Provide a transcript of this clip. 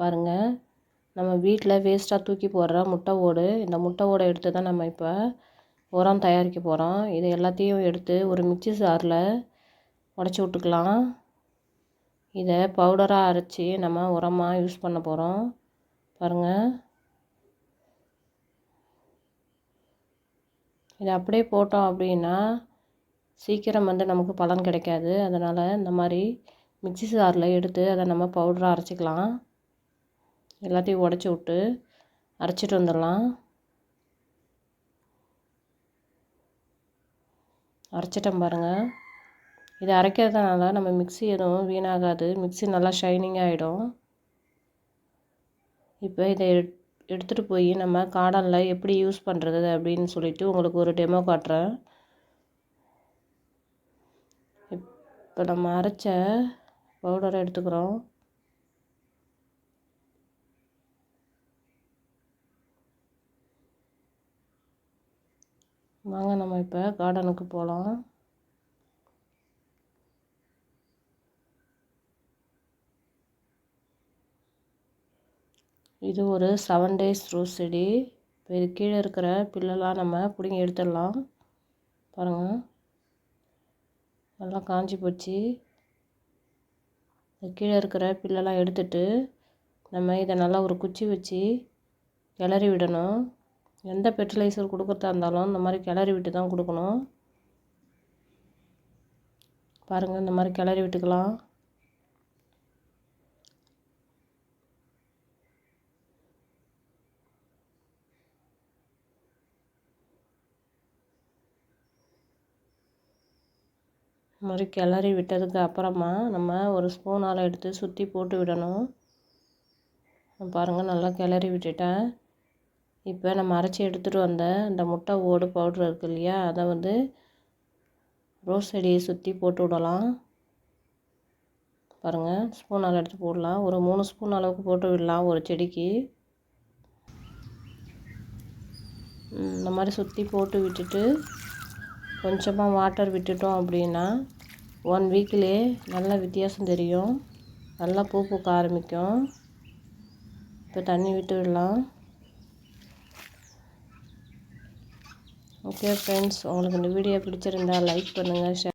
பாருங்கள் நம்ம வீட்டில் வேஸ்ட்டாக தூக்கி போடுற முட்டை ஓடு. இந்த முட்டை ஓடை எடுத்து தான் நம்ம இப்போ உரம் தயாரிக்க போகிறோம் இது எல்லாத்தையும் எடுத்து ஒரு மிக்சி சாரில் உடச்சி விட்டுக்கலாம். இதை பவுடராக அரைச்சி நம்ம உரமாக யூஸ் பண்ண போகிறோம் பாருங்கள் இதை அப்படியே போட்டோம் அப்படின்னா சீக்கிரம் வந்து நமக்கு பலன் கிடைக்காது. அதனால் இந்த மாதிரி மிக்சி சாரில் எடுத்து அதை நம்ம பவுடராக அரைச்சிக்கலாம். எல்லாத்தையும் உடச்சி விட்டு அரைச்சிட்டு வந்துடலாம். அரைச்சிட்டோம் பாருங்கள் இதை அரைக்கிறதுனால நம்ம மிக்சி எதுவும் வீணாகாது. மிக்சி நல்லா ஷைனிங் ஆகிடும் இப்போ இதை எடுத்துகிட்டு போய் நம்ம கார்டனில் எப்படி யூஸ் பண்ணுறது அப்படின்னு சொல்லிட்டு உங்களுக்கு ஒரு டெமோ காட்டுறேன். இப்போ நம்ம அரைச்ச பவுடரை எடுத்துக்கிறோம். வாங்க நம்ம இப்போ கார்டனுக்கு போகலாம் இது ஒரு செவன் டேஸ் ரோஸ் செடி. இப்போ இது கீழே இருக்கிற பில்லெல்லாம் நம்ம பிடுங்கி எடுத்துடலாம். பாருங்கள் நல்லா காஞ்சி போச்சு. கீழே இருக்கிற பில்லெல்லாம் எடுத்துட்டு நம்ம இதை நல்லா ஒரு குச்சி வச்சு கிளறி விடணும். எந்த ஃபெர்டிலைசர் கொடுக்குறதா இருந்தாலும் இந்த மாதிரி கிளறி விட்டு தான் கொடுக்கணும். பாருங்கள் இந்த மாதிரி கிளறி விட்டுக்கலாம். இந்த மாதிரி கிளறி விட்டதுக்கு அப்புறமா நம்ம ஒரு ஸ்பூனால் எடுத்து சுற்றி போட்டு விடணும். பாருங்கள் நல்லா கிளறி விட்டுட்டேன். இப்போ நம்ம அரைச்சி எடுத்துகிட்டு வந்த இந்த முட்டை ஓடு பவுட்ரு இருக்கு இல்லையா அதை வந்து ரோஸ் செடியை சுற்றி போட்டு விடலாம். பாருங்கள் ஸ்பூனால் எடுத்து போடலாம். ஒரு மூணு ஸ்பூன் அளவுக்கு போட்டு விடலாம் ஒரு செடிக்கு. இந்த மாதிரி சுற்றி போட்டு விட்டுட்டு கொஞ்சமாக வாட்டர் விட்டுட்டோம் அப்படின்னா ஒன் வீக்லேயே நல்ல வித்தியாசம் தெரியும். நல்லா பூ பூக்க ஆரம்பிக்கும். இப்போ தண்ணி விட்டு விடலாம். ஓகே ஃப்ரெண்ட்ஸ் உங்களுக்கு இந்த வீடியோ பிடிச்சிருந்தா லைக் பண்ணுங்கள் ஷேர்